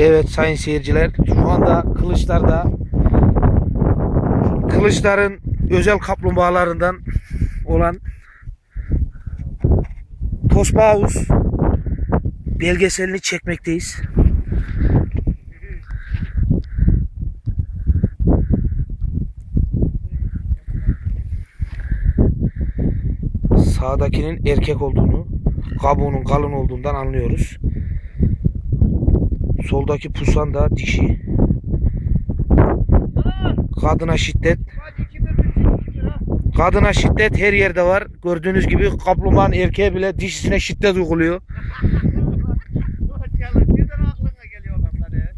Evet sayın seyirciler şu anda Kılıçlar'da Kılıçlar'ın özel kaplumbağalarından olan Tosba Havuz belgeselini çekmekteyiz. Sağdakinin erkek olduğunu, kabuğunun kalın olduğundan anlıyoruz. Soldaki pusan da dişi. Kadına şiddet. Kadına şiddet her yerde var. Gördüğünüz gibi kaplumbağanın erkeği bile dişisine şiddet uyguluyor.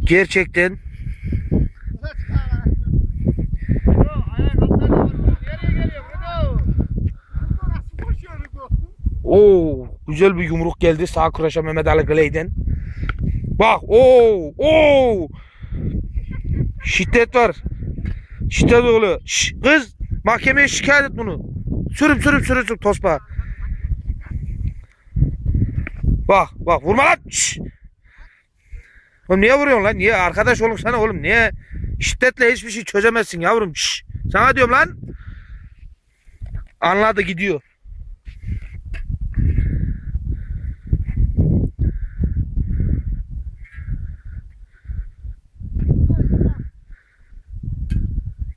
Gerçekten? Oo, güzel bir yumruk geldi sağ kuraşa Mehmet Ali Gley'den. Bak oo oo. Şiddet var. Şiddet oluyor. Şş, kız mahkemeye şikayet et bunu. Sürüp sürüp sürüp sürüp tospa. Bak bak vurma lan. Şş. Oğlum niye vuruyorsun lan? Niye? Arkadaş olun sana oğlum. Niye? Şiddetle hiçbir şey çözemezsin yavrum. Şş. Sana diyorum lan. Anladı gidiyor.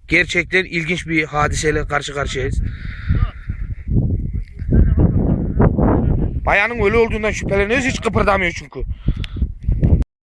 Gerçekten ilginç bir hadiseyle karşı karşıyayız. Bayanın ölü olduğundan şüpheleniyoruz hiç kıpırdamıyor çünkü.